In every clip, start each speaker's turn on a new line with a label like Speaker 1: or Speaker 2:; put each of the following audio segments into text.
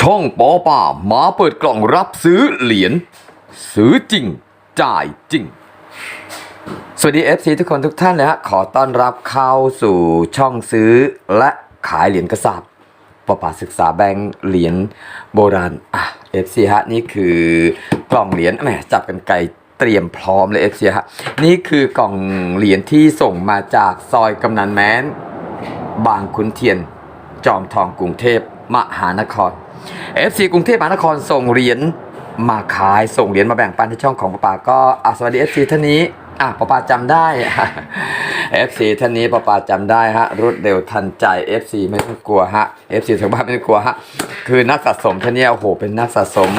Speaker 1: ช่องปอป่ามาเปิดกล่องรับซื้อเหรียญซื้อจริง จ่ายจริง สวัสดี FC ทุกคนทุกท่านเลยฮะขอต้อนรับเข้าสู่ช่องซื้อและขายเหรียญกระสาบปอป่าศึกษาแบงค์เหรียญโบราณอะ FC ฮะนี่คือกล่องเหรียญแหมจับกันไกลเตรียมพร้อมเลย FC ฮะนี่คือกล่องเหรียญที่ส่งมาจากซอยกำนันแม้น บางขุนเทียน จอมทองกรุงเทพ มหานคร FC กรุงเทพมหานครส่งเหรียญมาขายส่งเหรียญมาแบ่งปันที่ช่องของป้าป่าก็อะสวัสดี FC ท่านนี้อะป้าป่าจำได้ FC ท่านนี้ป้าป่าจำได้ฮะรวดเร็วทันใจ FC ไม่ต้องกลัวฮะ FC ทางบ้านไม่ต้องกลัวฮะคือนักสะสมท่านนี้โอ้โหเป็นนักสะสม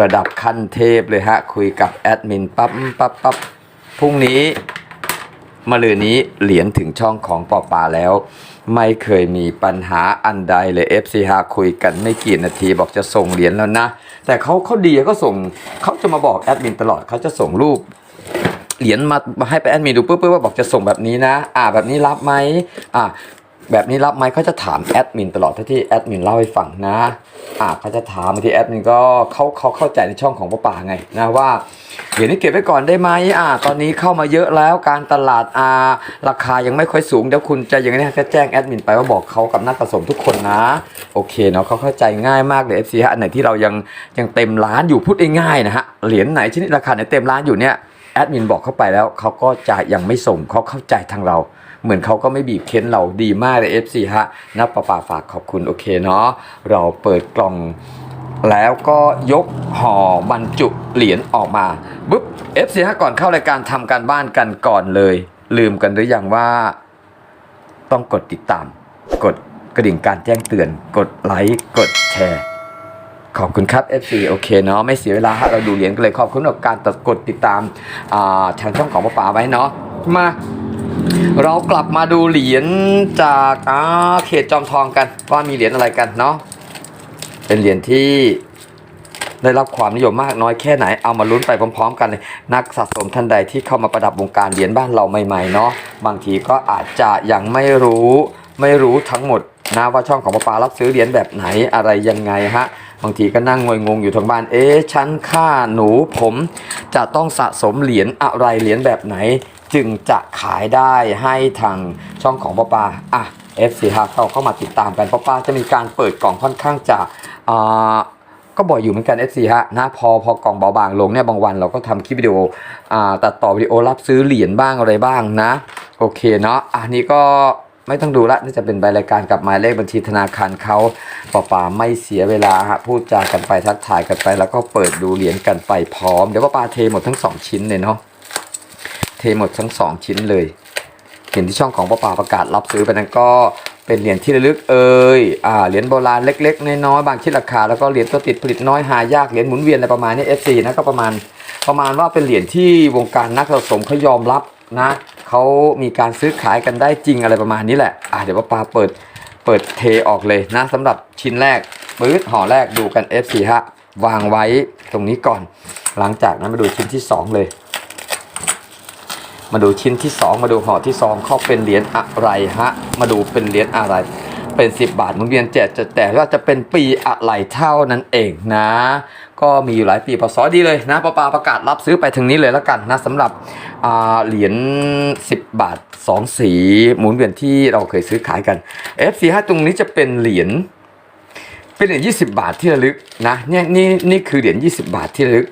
Speaker 1: ระดับขั้นเทพเลยฮะคุยกับแอดมินปั๊บปั๊บปั๊บพรุ่งนี้มาลือนี้เหรียญถึงช่องของปอปาแล้ว ไม่เคยมีปัญหาอันใดเลย FC ฮาคุยกันไม่กี่นาทีบอกจะส่งเหรียญแล้วนะ แต่เขาเขาดีก็ส่งเขาจะมาบอกแอดมินตลอดเขาจะส่งรูปเหรียญมามาให้ไปแอดมินดูปุ๊บปุ๊บว่าบอกจะส่งแบบนี้นะ อ่าแบบนี้รับไหมอ่า แบบนี้รับไหมเขาจะถามแอดมินตลอดเท่าที่แอดมินเล่าให้ฟังนะอ่าเขาจะถามบางทีแอดมินก็เขาเขาเข้าใจในช่องของป้าป่าไงนะว่าเหรียญนี้เก็บไว้ก่อนได้ไหมอ่า ตอนนี้เข้ามาเยอะแล้วการตลาดอ่าราคายังไม่ค่อยสูงเดี๋ยวคุณจะอย่างนี้จะแจ้งแอดมินไปว่าบอกเขากับนักผสมทุกคนนะโอเคเนาะเขาเข้าใจง่ายมากเลย FC ฮะอันไหนที่เรายังยังเต็มร้านอยู่พูดง่ายๆนะฮะเหรียญไหนชนิดราคาไหนเต็มร้านอยู่เนี่ยแอดมินบอกเข้าไปแล้วเขาก็จะยังไม่ส่งเขาเข้าใจทางเรา เหมือนเขาก็ไม่บีบเค้นเราดีมากเลย FC ฮะนับประปาฝากขอบคุณโอเคเนาะเราเปิดกล่องแล้วก็ยกห่อบรรจุเหรียญออกมาปุ๊บ FC ฮะก่อนเข้ารายการทำการบ้านกันก่อนเลย ลืมกันหรือยังว่า ต้องกดติดตาม กดกระดิ่งการแจ้งเตือน กดไลค์กดแชร์ขอบคุณครับ FC โอเคเนาะไม่เสียเวลาฮะเราดูเหรียญกันเลยขอบคุณกับการกดติดตามอ่าทางช่องของป้าป๋าไว้เนาะมา เรากลับมาดูเหรียญจากอ่าเขตจอมทองกัน ว่ามีเหรียญอะไรกันเนาะเป็นเหรียญที่ได้รับความนิยมมากน้อยแค่ไหนเอามาลุ้นไปพร้อม ๆ กันเลยนักสะสมท่านใดที่เข้ามาประดับวงการเหรียญบ้านเราใหม่ๆเนาะบางทีก็อาจจะยังไม่รู้ไม่รู้ทั้งหมดนะว่าช่องของป้าปารับซื้อเหรียญแบบไหนอะไรยังไงฮะบางทีก็นั่งงวยงงอยู่ทางบ้าน เอ๊ะฉันค่าหนูผมจะต้องสะสมเหรียญอะไรเหรียญแบบไหน จึงจะขายได้ให้ทางช่องของป้าปาอะ FC ฮะเขาเข้ามาติดตามกันป้าปาจะมีการเปิดกล่องค่อนข้างจะอ่าก็บ่อยอยู่เหมือนกัน FC ฮะนะพอพอกล่องเบาบางลงเนี่ยบางวันเราก็ทำคลิปวิดีโออ่าตัดต่อวิดีโอรับซื้อเหรียญบ้างอะไรบ้างนะ โอเคเนาะอันนี้ก็ไม่ต้องดูละนี่จะเป็นใบรายการกับหมายเลขบัญชีธนาคารเขาป่าป่าไม่เสียเวลาฮะพูดจากันไปทักทายกันไป แล้วก็เปิดดูเหรียญกันไปพร้อมเดี๋ยวป้าปาเทหมดทั้งสองชิ้นเลยเนาะ เทหมดทั้งสองชิ้นเลย เห็นที่ช่องของป้าป่าประกาศรับซื้อไปนั้นก็เป็นเหรียญที่ระลึกเอ่ยอ่าเหรียญโบราณเล็กๆน้อยๆบางชิ้นราคาแล้วก็เหรียญตัวติดผลิตน้อยหายากเหรียญหมุนเวียนอะไรประมาณนี้ FC นะก็ประมาณประมาณว่าเป็นเหรียญที่วงการนักสะสมเขายอมรับนะเขามีการซื้อขายกันได้จริงอะไรประมาณนี้แหละอะเดี๋ยวป้าปาเปิดเปิดเทออกเลยนะสำหรับชิ้นแรกปื๊ดห่อแรกดูกัน F4 ฮะวางไว้ตรงนี้ก่อน หลังจากนั้นมาดูชิ้นที่สองเลย มาดูชิ้นที่ 2 มาดูห่อที่2เขาเป็นเหรียญอะไรฮะ มาดูเป็นเหรียญอะไร เป็น 10 บาทหมุนเวียนแจกจะแต่ว่าจะเป็นปีอะไรเท่านั้นเองนะ ก็มีอยู่หลายปีพศดีเลยนะปาปาประกาศรับซื้อไปถึงนี้เลยแล้วกันนะสำหรับเหรียญ10 บาท 2 สีหมุนเวียนที่เราเคยซื้อขายกัน F45 ตรงนี้จะเป็นเหรียญเป็นเหรียญ20 บาทที่ระลึกนะเนี่ยนี่นี่คือเหรียญ20 บาทที่ระลึก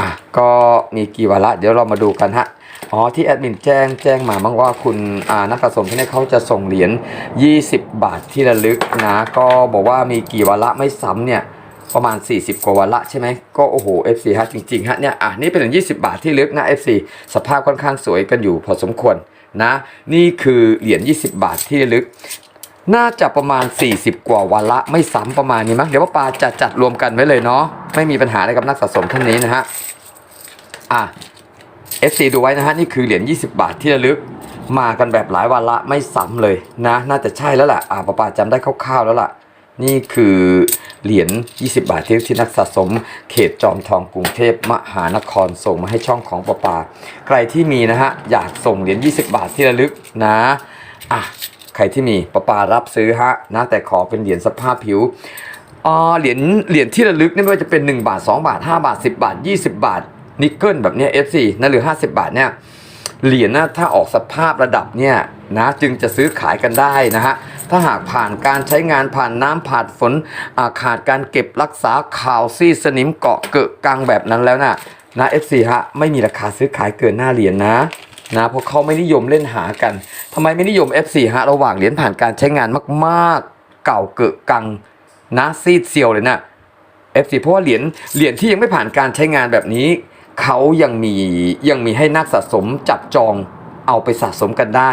Speaker 1: อะก็มีกี่วาระเดี๋ยวเรามาดูกันฮะ อ๋อที่แอดมินแจ้งแจ้งมาบ้างว่าคุณอ่านักสะสมที่นี่เขาจะส่งเหรียญ 20 บาทที่ระลึกนะ ก็บอกว่ามีกี่วาระไม่ซ้ำเนี่ยประมาณ 40 กว่าวาระใช่ไหมก็โอ้โห FC ฮะจริงๆฮะเนี่ยอะนี่เป็นเหรียญ20 บาทที่ลึกนะ FC สภาพค่อนข้างสวยกันอยู่พอสมควรนะ นี่คือเหรียญ 20 บาทที่ลึก น่าจะประมาณ 40 กว่าวาระไม่ซ้ำประมาณนี้มั้งเดี๋ยวว่าปาจะจัดรวมกันไว้เลยเนาะไม่มีปัญหาอะไรกับนักสะสมท่านนี้นะฮะอะ FC ดูไว้นะฮะ นี่คือเหรียญ 20 บาทที่ระลึก มากันแบบหลายวาระไม่ซ้ำเลยนะ น่าจะใช่แล้วแหละอ่าปาปาจำได้คร่าวๆแล้วล่ะ นี่คือเหรียญ 20 บาทที่ที่นักสะสม เขตจอมทองกรุงเทพมหานครส่งมาให้ช่องของปาปาใครที่มีนะฮะ อยากส่งเหรียญ 20 บาทที่ระลึกนะอะใครที่มีปาปารับซื้อฮะนะแต่ขอเป็นเหรียญสภาพผิวอ่าเหรียญเหรียญที่ระลึกนี่ไม่ว่าจะเป็น 1 บาท 2 บาท 5 บาท 10 บาท 20 บาท นิกเกิลแบบเนี้ย F4 นะหรือ 50 บาทเนี่ยเหรียญนะถ้าออกสภาพระดับเนี่ยนะจึงจะซื้อขายกันได้นะฮะถ้าหากผ่านการใช้งานผ่านน้ำผ่านฝนอาขาดการเก็บรักษาข่าวซีดสนิมเกาะเกะกังแบบนั้นแล้วนะนะ F4 ฮะไม่มีราคาซื้อขายเกินหน้าเหรียญนะนะเพราะเขาไม่นิยมเล่นหากันทำไมไม่นิยม F4 ฮะระหว่างเหรียญผ่านการใช้งานมากๆ เก่าเกะกังนะซีดเซียวเลยนะ F4 เพราะว่าเหรียญเหรียญที่ยังไม่ผ่านการใช้งานแบบนี้ เขายังมียังมีให้นักสะสมจับจองเอาไปสะสมกันได้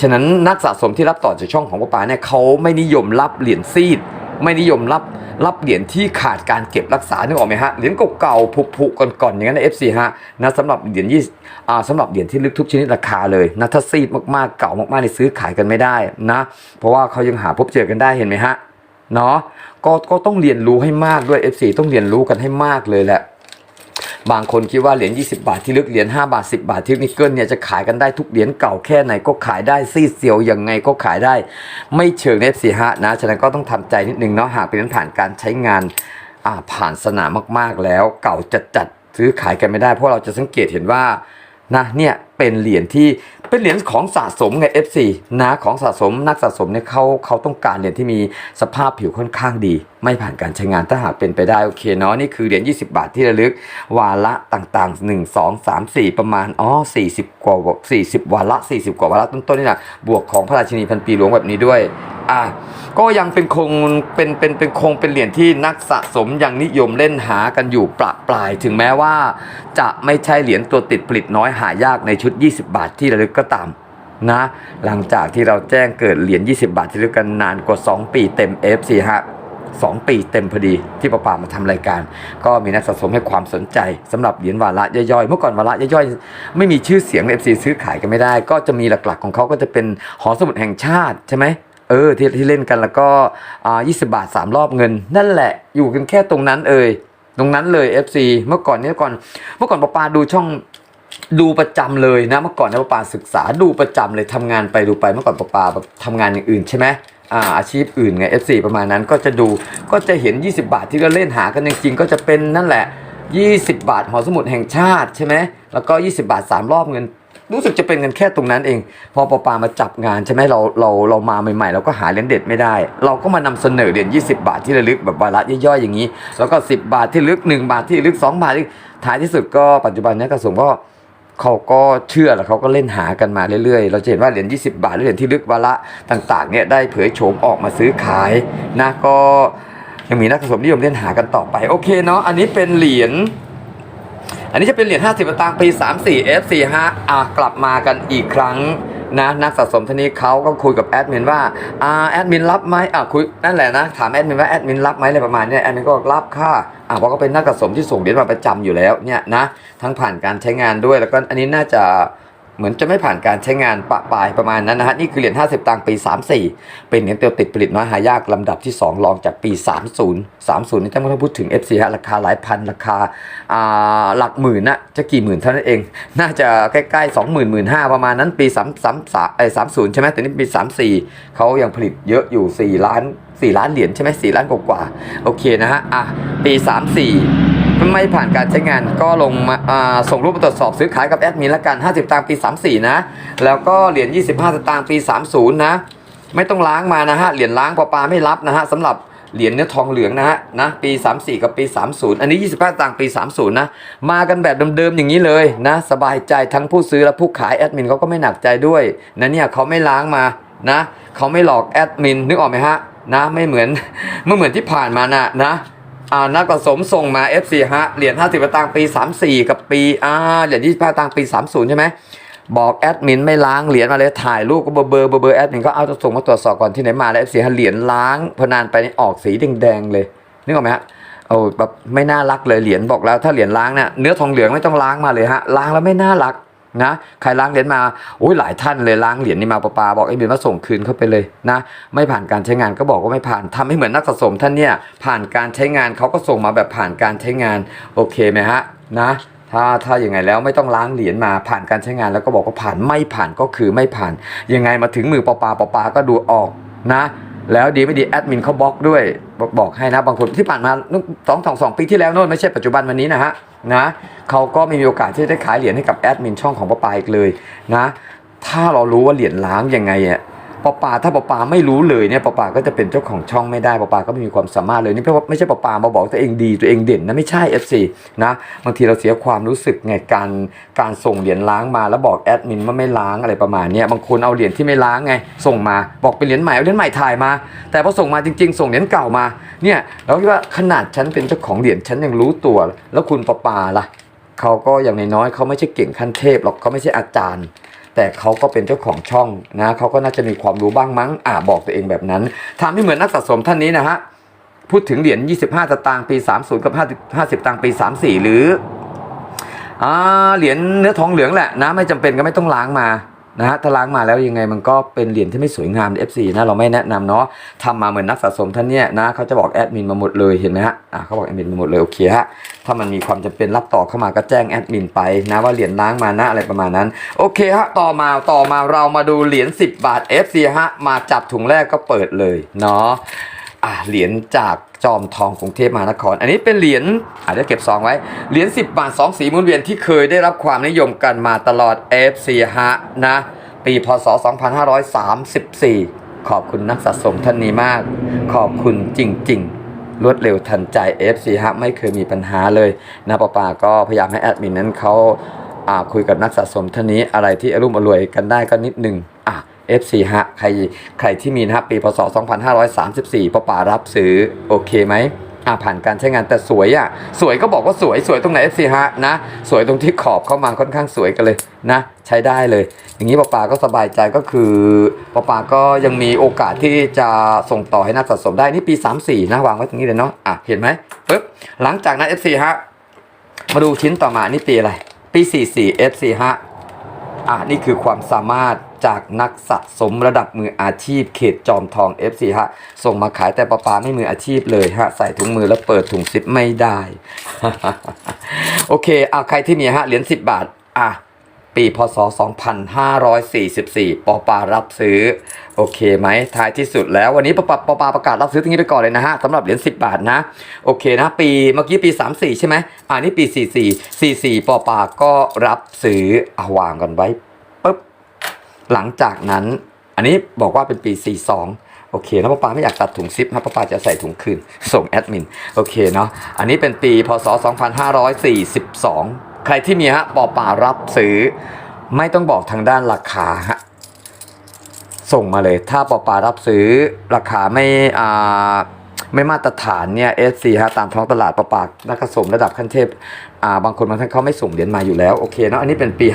Speaker 1: ฉะนั้นนักสะสมที่รับต่อจากช่องของป้าป๋าเนี่ยเขาไม่นิยมรับเหรียญซีด ไม่นิยมรับรับเหรียญที่ขาดการเก็บรักษานึกออกไหมฮะ เหรียญเก่าๆผุๆก่อนๆอย่างนั้นใน F4 ฮะนะสำหรับเหรียญยี่อ่าสำหรับเหรียญที่ลึกทุกชนิดราคาเลยนะถ้าซีดมากๆเก่ามากๆในซื้อขายกันไม่ได้นะ เพราะว่าเขายังหาพบเจอกันได้เห็นไหมฮะเนาะก็ก็ต้องเรียนรู้ให้มากด้วย F4 ต้องเรียนรู้กันให้มากเลยแหละ บางคนคิดว่าเหรียญ20 บาทที่ลึกเหรียญ5บาท 10 บาทที่นิกเกิลเนี่ยจะขายกันได้ทุกเหรียญเก่าแค่ไหนก็ขายได้ซี่เซียวยังไงก็ขายได้ ไม่เชิงเนฟสีฮะนะฉะนั้นก็ต้องทำใจนิดนึงเนาะหากเป็นผ่านการใช้งานผ่านสนามมากๆแล้ว เก่าจะจัดๆซื้อขายกันไม่ได้ เพราะเราจะสังเกตเห็นว่า นะเนี่ยเป็นเหรียญที่เป็นเหรียญของสะสมไง F4 นะของสะสมนักสะสมเนี่ยเขาเขาต้องการเหรียญที่มีสภาพผิวค่อนข้างดี ไม่ผ่านการใช้งานถ้าหากเป็นไปได้โอเคเนาะนี่คือเหรียญ20 บาทที่ระลึก วาระต่างๆ 1 2 3 4 ประมาณอ๋อ40 กว่า 40 วาระ 40 กว่าวาระต้นๆนี่แหละบวกของพระราชินีพันปีหลวงแบบนี้ด้วยอะ ก็ยังเป็นคงเป็นเป็นเป็นคงเป็นเหรียญที่นักสะสมยังนิยมเล่นหากันอยู่ประปราย ถึงแม้ว่า จะไม่ใช่เหรียญตัวติดผลิตน้อยหายากในชุด 20 บาทที่ระลึกก็ตามนะ หลังจากที่เราแจ้งเกิดเหรียญ20 บาทที่ระลึกกันนานกว่า 2 ปีเต็ม FC ฮะสองปีเต็มพอดีที่ป้าป่ามาทำรายการ ก็มีนักสะสมให้ความสนใจสำหรับเหรียญวาระย่อยๆ เมื่อก่อนวาระย่อยๆ ไม่มีชื่อเสียงเอฟซีซื้อขายกันไม่ได้ ก็จะมีหลักๆของเขาก็จะเป็นหอสมุดแห่งชาติใช่ไหม เออที่ที่เล่นกันแล้วก็อ่า20บาท 3 รอบเงิน นั่นแหละอยู่กันแค่ตรงนั้นเอ่ยตรงนั้นเลย FC เมื่อก่อนเนี่ยก่อนเมื่อก่อนปปาดูช่องดูประจำเลยนะเมื่อก่อนนะป้าปาศึกษาดูประจำเลยทำงานไปดูไปเมื่อก่อนปปาแบบทำงานอย่างอื่นใช่ไหมอ่าอาชีพอื่นไง F4 ประมาณนั้นก็จะดูก็จะเห็น 20 บาทที่เราเล่นหากันจริงๆก็จะเป็นนั่นแหละ 20 บาทหอสมุดแห่งชาติใช่ไหมแล้วก็ 20 บาท 3 รอบเงิน รู้สึกจะเป็นกันแค่ตรงนั้นเอง พอปาปามาจับงานใช่ไหมเราเราเรามาใหม่ๆ เราก็หาเหรียญเด็ดไม่ได้ เราก็มานำเสนอเหรียญ20 บาทที่ระลึกแบบวาระย่อยๆอย่างนี้ แล้วก็ 10 บาทที่ลึก 1 บาทที่ลึก 2 บาทที่ท้ายที่สุดก็ปัจจุบันนี้กระทรวงก็เขาก็เชื่อแล้วเขาก็เล่นหากันมาเรื่อยๆ เราจะเห็นว่าเหรียญ20 บาทหรือเหรียญที่ลึกวาระต่างๆเนี่ยได้เผยโฉมออกมาซื้อขายนะก็ยังมีนักสะสมนิยมเล่นหากันต่อไปโอเคเนาะอันนี้เป็นเหรียญ อันนี้จะเป็นเหรียญ50สตางค์ปี 34 F45 อะกลับมากันอีกครั้งนะนักสะสมท่านนี้เขาก็คุยกับแอดมินว่าอ่าแอดมินรับไหมอะคุยนั่นแหละนะถามแอดมินว่าแอดมินรับไหมอะไรประมาณนี้แอดมินก็รับค่ะอะเพราะก็เป็นนักสะสมที่ส่งเหรียญมาประจำอยู่แล้วเนี่ยนะทั้งผ่านการใช้งานด้วยแล้วก็อันนี้น่าจะ เหมือนจะไม่ผ่านการใช้งานปะปลายประมาณนั้นนะฮะนี่คือเหรียญ50 ตังค์ปี 34 เป็นเหรียญเตียวติดผลิตน้อยหายากลำดับที่ 2 รองจากปี 30 30 นี่ถ้าไม่ต้องพูดถึง FC ฮะราคาหลายพันราคาอ่าหลักหมื่นนะจะกี่หมื่นเท่านั้นเอง น่าจะใกล้ๆ 20,000 1 5 0 0ประมาณนั้นปี3 3 3ไอ้30 ใช่ไหมแต่นี่ปี 34 เขายังผลิตเยอะอยู่ 4 ล้าน 4 ล้านเหรียญใช่ไหม4ล้านกว่าโอเคนะฮะอะปี 34ไม่ผ่านการใช้งานก็ลงมาส่งรูปมาตรวจสอบซื้อขายกับแอดมินละกัน 50ตางค์ปี 34 นะ แล้วก็เหรียญ 25 สตางค์ปี 30 นะ ไม่ต้องล้างมานะฮะ เหรียญล้างปอปาไม่รับนะฮะสำหรับเหรียญเนื้อทองเหลืองนะฮะนะปี 34 กับปี 30 อันนี้ 25ตางค์ปี 30 นะ มากันแบบเดิมๆอย่างนี้เลยนะ สบายใจทั้งผู้ซื้อและผู้ขายแอดมินเขาก็ไม่หนักใจด้วยนะเนี่ยเขาไม่ล้างมานะเขาไม่หลอกแอดมินนึกออกไหมฮะ นะไม่เหมือนไม่เหมือนที่ผ่านมานะนะอ่านักผสมส่งมา F4 ฮะเหรียญ50สตางค์ปี 34 กับปีอ่าเหรียญ25ตังค์ปี 30 ใช่ไหมบอกแอดมินไม่ล้างเหรียญมาเลยถ่ายรูปก็เบอร์เบอร์เบอร์เบอร์แอดมินก็เอาจะส่งมาตรวจสอบก่อนที่ไหนมาแล้ว F4 ฮะเหรียญล้างพนานไปนออกสีแดงๆเลยนึกออกไหมฮะโอ้แบบไม่น่ารักเลยเหรียญบอกแล้วถ้าเหรียญล้างเนี่ยเนื้อทองเหลืองไม่ต้องล้างมาเลยฮะล้างแล้วไม่น่ารัก นะใครล้างเหรียญมาโอ้ยหลายท่านเลยล้างเหรียญนี่มาปะปาบอกไอ้เบียนว่าส่งคืนเข้าไปเลยนะ ไม่ผ่านการใช้งานก็บอกว่าไม่ผ่านทำให้เหมือนนักสะสมท่านเนี่ยผ่านการใช้งานเขาก็ส่งมาแบบผ่านการใช้งานโอเคไหมฮะนะถ้าถ้าอย่างไงแล้วไม่ต้องล้างเหรียญมาผ่านการใช้งานแล้วก็บอกว่าผ่านไม่ผ่านก็คือไม่ผ่านยังไงมาถึงมือปอปาปอปาก็ดูออกนะ แล้วดีไม่ดีแอดมินเขาบล็อกด้วย บอกให้นะบางคนที่ผ่านมาสองสองสองปีที่แล้วโน่นไม่ใช่ปัจจุบันวันนี้นะฮะนะเขาก็ไม่มีโอกาสที่จะได้ขายเหรียญให้กับแอดมินช่องของป้าปาอีกเลยนะถ้าเรารู้ว่าเหรียญล้างยังไงอะ ปอปาถ้าปอปาไม่รู้เลยเนี่ยปอปาก็จะเป็นเจ้าของช่องไม่ได้ปอปาก็ไม่มีความสามารถเลยนี่เพราะว่าไม่ใช่ปอปามาบอกตัวเองดีตัวเองเด่นนะไม่ใช่ FC นะบางทีเราเสียความรู้สึกไงการการส่งเหรียญล้างมาแล้วบอกแอดมินว่าไม่ล้างอะไรประมาณนี้บางคนเอาเหรียญที่ไม่ล้างไง ส่งมาบอกเป็นเหรียญใหม่เอาเหรียญใหม่ถ่ายมา แต่พอส่งมาจริง ๆ ส่งเหรียญเก่ามาเนี่ยเราคิดว่าขนาดฉันเป็นเจ้าของเหรียญฉันยังรู้ตัว แล้วคุณปอปาล่ะเขาก็อย่างน้อยๆเขาไม่ใช่เก่งขั้นเทพหรอกเขาไม่ใช่อาจารย์ แต่เขาก็เป็นเจ้าของช่องนะเขาก็น่าจะมีความรู้บ้างมั้งอ่าบอกตัวเองแบบนั้นทำให้เหมือนนักสะสมท่านนี้นะฮะพูดถึงเหรียญ25สตางค์ปี 30 กับ 50 50ตังค์ปี 34 หรืออ่าเหรียญเนื้อทองเหลืองแหละนะไม่จำเป็นก็ไม่ต้องล้างมา นะฮะถ้าล้างมาแล้วยังไงมันก็เป็นเหรียญที่ไม่สวยงาม FC นะเราไม่แนะนำเนาะทำมาเหมือนนักสะสมท่านเนี่ยนะเขาจะบอกแอดมินมาหมดเลยเห็นไหมฮะอ่าเขาบอกแอดมินมาหมดเลยโอเคฮะถ้ามันมีความจำเป็นรับต่อเข้ามาก็แจ้งแอดมินไปนะว่าเหรียญล้างมานะอะไรประมาณนั้น โอเคฮะต่อมาต่อมาเรามาดูเหรียญ10 บาท FC ฮะมาจับถุงแรกก็เปิดเลยเนาะ อะเหรียญจากจอมทองกรุงเทพมหานคร อันนี้เป็นเหรียญอะเดี๋ยวเก็บซองไว้ เหรียญ10 บาท 2 สีมุนเวียนที่เคยได้รับความนิยมกันมาตลอด FC ฮะนะ ปีพศ 2534 ขอบคุณนักสะสมท่านนี้มาก ขอบคุณจริง ๆ รวดเร็วทันใจ FC ฮะไม่เคยมีปัญหาเลยนะป้าป่าก็พยายามให้แอดมินนั้นเขาคุยกับนักสะสมท่านนี้อะไรที่อรุ่มอรวยกันได้ก็นิดหนึ่ง FC ฮะ ใครใครที่มีนะฮะปีพศ 2534ป้าป่ารับซื้อโอเคไหมอ่าผ่านการใช้งานแต่สวยอะ สวยก็บอกว่าสวยสวยตรงไหน FC ฮะนะ สวยตรงที่ขอบเข้ามาค่อนข้างสวยกันเลยนะ ใช้ได้เลย อย่างนี้ป้าป่าก็สบายใจก็คือป้าป่าก็ยังมีโอกาสที่จะส่งต่อให้นักสะสมได้นี่ปี 34 นะ วางไว้ตรงนี้เลยเนาะอะเห็นไหมปึ๊บหลังจากนั้น FC ฮะมาดูชิ้นต่อมานี่ปีอะไรปี 44 FC ฮะอะนี่คือความสามารถ จากนักสะสมระดับมืออาชีพ เขตจอมทอง FC ฮะ ส่งมาขายแต่ปลาปลาไม่มืออาชีพเลยฮะ ใส่ถุงมือแล้วเปิดถุงซิปไม่ได้ โอเคอะใครที่มีฮะ เหรียญ10 บาท อะ ปีพศ 2544 ปอปารับซื้อ โอเคไหมท้ายที่สุดแล้ววันนี้ปอปาปอปาประกาศรับซื้อตรงนี้ไปก่อนเลยนะฮะสำหรับเหรียญ10 บาทนะ โอเคนะ ปีเมื่อกี้ปี 34 ใช่ไหมอ่านี่ปี 44 44 ปอปาก็รับซื้อเอาวางกันไว้ หลังจากนั้น อันนี้บอกว่าเป็นปี 42 โอเคนะป้าปาไม่อยากตัดถุงซิปนะป้าปาจะใส่ถุงคืน ส่งแอดมิน โอเคเนาะ อันนี้เป็นปีพศ 2542 ใครที่มีฮะปอปารับซื้อ ไม่ต้องบอกทางด้านราคาฮะ ส่งมาเลย ถ้าปอปารับซื้อราคาไม่อ่าไม่มาตรฐานเนี่ย SC ฮะตามท้องตลาดปอปานักสมระดับขั้นเทพอ่าบางคนบางท่านเขาไม่ส่งเหรียญมาอยู่แล้ว โอเคเนาะอันนี้เป็นปี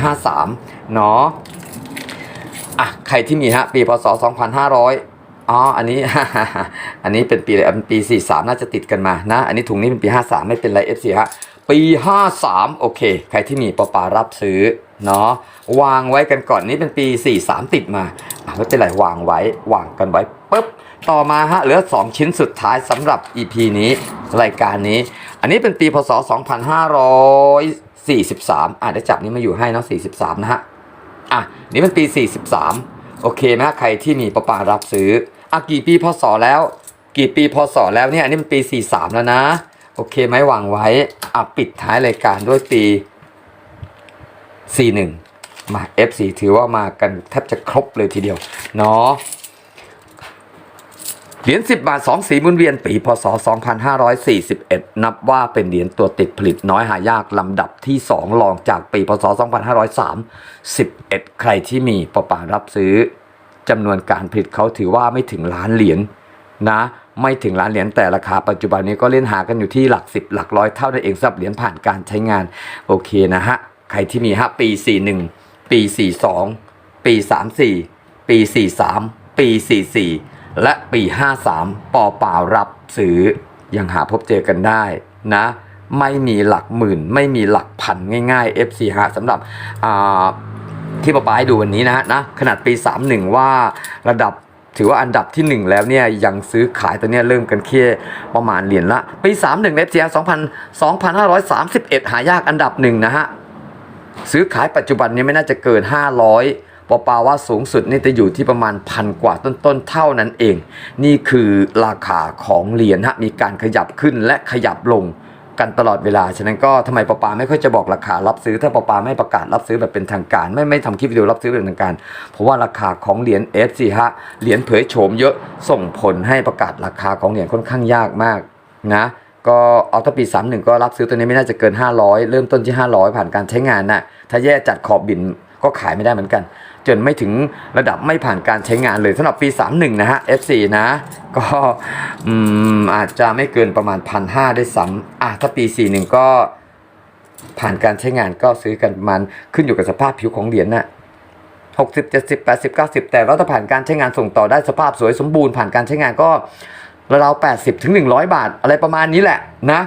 Speaker 1: 53 เนาะ อะใครที่มีฮะปีพศ 2500 อ๋อ อันนี้ อันนี้เป็นปีอะไรปี 43 น่าจะติดกันมานะ อันนี้ถุงนี้เป็นปี 53 ไม่เป็นไร FC ฮะ ปี 53 โอเค ใครที่มีปอปารับซื้อเนาะวางไว้กันก่อนนี่เป็นปี 43 ติดมาไม่เป็นไรวางไว้วางกันไว้ปุ๊บต่อมาฮะเหลือ 2 ชิ้นสุดท้ายสำหรับ EP นี้รายการนี้ อันนี้เป็นปีพศ 2543อะเดี๋ยวจับนี้มาอยู่ให้เนาะ43 นะฮะ อะนี่มันปี 43 โอเคไหมใครที่มีประปารับซื้ออะกี่ปีพศแล้ว กี่ปีพศแล้วเนี่ยอันนี้มันปี 43 แล้วนะ โอเคไหมวางไว้อะปิดท้ายรายการด้วยปี 41 มา F4 ถือว่ามากันแทบจะครบเลยทีเดียวเนาะ เหรียญ 10 บาท 2 สีมุนเวียนปี พศ 2541 นับว่าเป็นเหรียญตัวติดผลิตน้อยหายากลำดับที่ 2 รองจากปี พศ 2531 ใครที่มีประปารับซื้อจำนวนการผลิตเขาถือว่าไม่ถึงล้านเหรียญนะ ไม่ถึงล้านเหรียญแต่ราคาปัจจุบันนี้ก็เล่นหากันอยู่ที่หลัก 10 หลักร้อยเท่านั้นเองสำหรับเหรียญผ่านการใช้งาน โอเคนะฮะ ใครที่มีฮะปี 41 ปี 42 ปี 34 ปี 43 ปี 44 และปี 53 ปอป่ารับซื้อยังหาพบเจอกันได้นะ ไม่มีหลักหมื่น ไม่มีหลักพันง่ายๆ FC ฮะสำหรับที่ป้าป้าให้ดูวันนี้นะนะขนาดปี 31 ว่าระดับถือว่าอันดับที่ 1 แล้วเนี่ยยังซื้อขายตัวเนี้ยเริ่มกันแค่ประมาณเหรียญละปี31 FC ฮะ2,000 2,531 หายากอันดับหนึ่งนะฮะซื้อขายปัจจุบันนี้ไม่น่าจะเกิน 500 ปปาว่าสูงสุดนี่จะอยู่ที่ประมาณพันกว่าต้นๆเท่านั้นเอง นี่คือราคาของเหรียญฮะมีการขยับขึ้นและขยับลงกันตลอดเวลา ฉะนั้นก็ทำไมปปาไม่ค่อยจะบอกราคารับซื้อ ถ้าปปาไม่ประกาศรับซื้อแบบเป็นทางการ ไม่ไม่ทำคลิปวิดีโอรับซื้อเป็นทางการ เพราะว่าราคาของเหรียญ F4 ฮะ เหรียญเผยโฉมเยอะ ส่งผลให้ประกาศราคาของเหรียญค่อนข้างยากมากนะ ก็เอาถ้าปี 31 ก็รับซื้อตัวนี้ไม่น่าจะเกิน 500 เริ่มต้นที่ 500 ผ่านการใช้งานนะถ้าแย่จัดขอบบิน ก็ขายไม่ได้เหมือนกัน จนไม่ถึงระดับไม่ผ่านการใช้งานเลยสำหรับปี 31 นะฮะ F4 นะ ก็อืมอาจจะไม่เกินประมาณ 1,500ได้ซ้ำอะถ้าปี 41 ก็ผ่านการใช้งานก็ซื้อกันประมาณขึ้นอยู่กับสภาพผิวของเหรียญน่ะ60 70 80 90แต่ว่าถ้าผ่านการใช้งานส่งต่อได้สภาพสวยสมบูรณ์ผ่านการใช้งานก็ราวๆ80ถึง100บาทอะไรประมาณนี้แหละนะ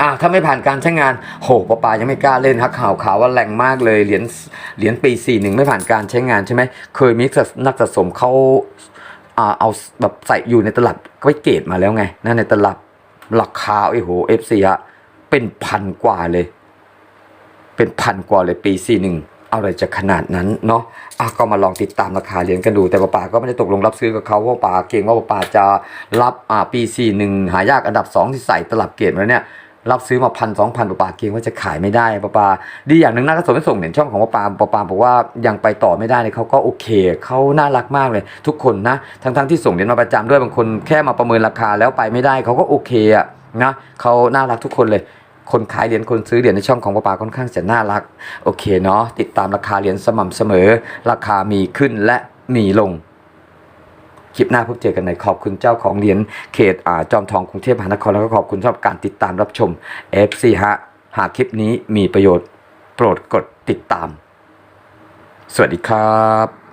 Speaker 1: อ่าถ้าไม่ผ่านการใช้งานโหปอปายังไม่กล้าเล่นฮักข่าวข่าวว่าแรงมากเลยเหรียญเหรียญปี41ไม่ผ่านการใช้งานใช่ไหมเคยมีนักสะสมเขาอ่าเอาแบบใส่อยู่ในตลับไว้เกรดมาแล้วไงนะในตลับราคาโอ้โห F4 ฮะเป็นพันกว่าเลย เป็นพันกว่าเลยปี41อะไรจะขนาดนั้นเนาะอะก็มาลองติดตามราคาเหรียญกันดู แต่ปป้าก็ไม่ได้ตกลงรับซื้อกับเขาเพราะป่าเก่งว่าปป้าจะรับอ่าปี41หนึ่งหายากอันดับ2ที่ใส่ตลับเกรดมาแล้วเนี่ย รับซื้อมาพันสองพันป้าป่าเก่งว่าจะขายไม่ได้ป้าป่าดีอย่างหนึ่งน่าก็สมไม่ส่งเห็นช่องของป้าป่าป้าป่าบอกว่ายังไปต่อไม่ได้เลยเขาก็โอเคเขาน่ารักมากเลย ทุกคนนะทั้งๆที่ส่งเหรียญมาประจำด้วยบางคนแค่มาประเมินราคาแล้วไปไม่ได้เขาก็โอเคอะนะเขาน่ารักทุกคนเลยคนขายเหรียญคนซื้อเหรียญในช่องของป้าปาค่อนข้างจะน่ารัก โอเคเนาะติดตามราคาเหรียญสม่ำเสมอ ราคามีขึ้นและมีลง คลิปหน้าพบเจอกันในขอบคุณเจ้าของเหรียญเขตอ่าจอมทองกรุงเทพมหานครแล้วก็ขอบคุณสำหรับการติดตามรับชม FC ฮะหากคลิปนี้มีประโยชน์โปรดกดติดตาม สวัสดีครับ